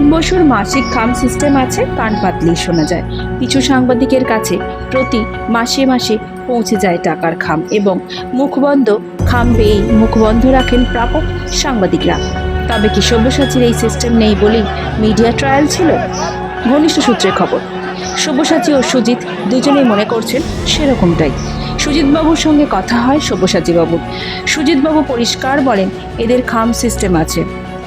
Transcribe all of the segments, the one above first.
সুজিত বসুর মাসিক খাম সিস্টেম আছে, কান পাতলেই শোনা যায়। কিছু সাংবাদিকের কাছে প্রতি মাসে মাসে পৌঁছে যায় টাকার খাম এবং মুখবন্ধ খাম পেয়েই মুখবন্ধ রাখেন প্রাপক সাংবাদিকরা। তবে কি সব্যসাচীর এই সিস্টেম নেই বলেই মিডিয়া ট্রায়াল ছিল? ঘনিষ্ঠ সূত্রে খবর, সব্যসাচী ও সুজিত দুজনেই মনে করছেন সেরকমটাই। সুজিতবাবুর সঙ্গে কথা হয় সব্যসাচী বাবুর সুজিতবাবু পরিষ্কার বলেন, এদের খাম সিস্টেম আছে।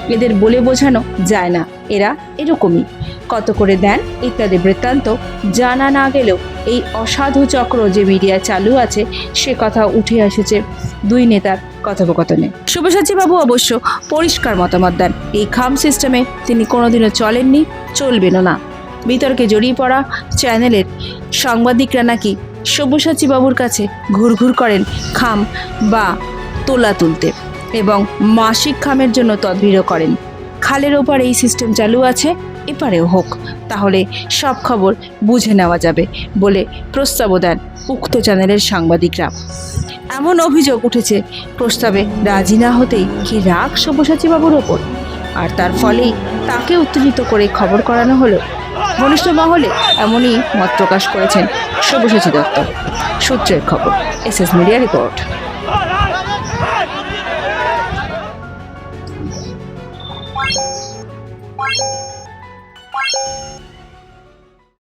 এদের বলে বোঝানো যায় না। এরা এরকমই। কত করে দেন ইত্যাদি বৃত্তান্ত জানা না গেলেও এই অসাধু চক্র যে মিডিয়া চালু আছে, সে কথা উঠে এসেছে দুই নেতার কথোপকথনে। বাবু, অবশ্য পরিষ্কার মতামত দেন। এই খাম সিস্টেমে তিনি কোনোদিনও চলেননি, চলবেনও না। বিতর্কে জড়িয়ে পড়া চ্যানেলের সাংবাদিকরা নাকি সব্যসাচী বাবুর কাছে ঘুরঘুর করেন খাম বা তোলা তুলতে। এবং মাসিক খামের জন্য তদবিরও করেন। খালের ওপর এই সিস্টেম চালু আছে, এপারেও হোক। তাহলে সব খবর বুঝে নেওয়া যাবে বলে প্রস্তাবও দেন উক্ত চ্যানেলের সাংবাদিকরা। এমন অভিযোগ উঠেছে, প্রস্তাবে রাজি না হতেই কি রাগ সব্যসাচী বাবুর ওপর? আর তার ফলেই তাকে উত্তেজিত করে খবর করানো হলো। ঘনিষ্ঠ মহলে এমনই মত প্রকাশ করেছেন সব্যসাচী দত্ত। সূত্রের খবর S S media report. Point. Point.